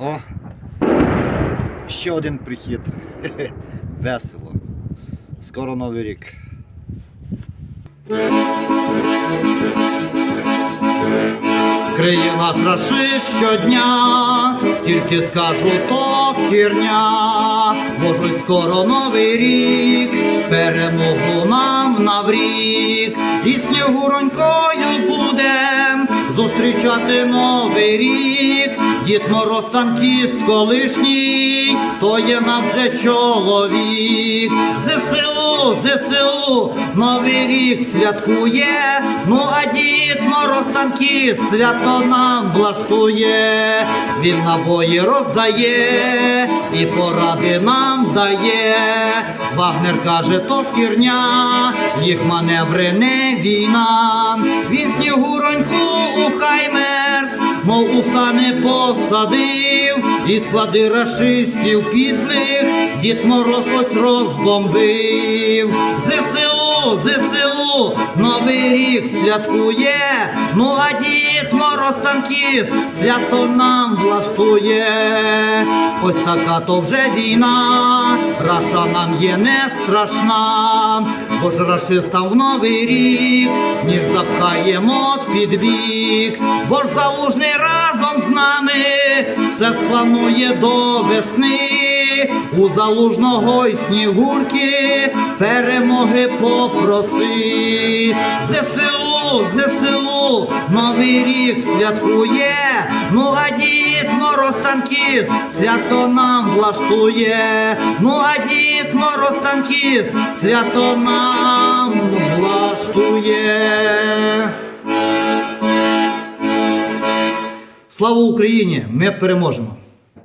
О! Ще один прихід. Весело. Скоро новий рік. Криє нас рашист щодня, тільки скажу то херня. Може, скоро новий рік, перемогу нам наврік, і снігуронькою будем зустрічати новий рік. Дід Мороз танкіст колишній, то є нам вже чоловік. ЗСУ, ЗСУ, новий рік святкує, ну а дід Мороз танкіст свято нам влаштує, він набої роздає і поради нам дає. Вагнер каже, то хірня, їх маневри не війна. Він снігуроньку у Хаймерс, мов уса не посадив, і склади рашистів підлих дід Мороз ось розбомбив. ЗСУ, ЗСУ, новий рік святкує, ну а дід Мороз танкіст свято нам влаштує. Ось така то вже війна, раша нам є не страшна, бо ж рашистам в новий рік, ніж запхаємо під бік, бо ж залужний разом з нами все спланує до весни. У залужного й снігурки перемоги попроси. ЗСУ, ЗСУ, новий рік святкує, ну а дід Мороз танкіст свято нам влаштує, ну а дід Мороз танкіст свято нам влаштує. Слава Україні! Ми переможемо!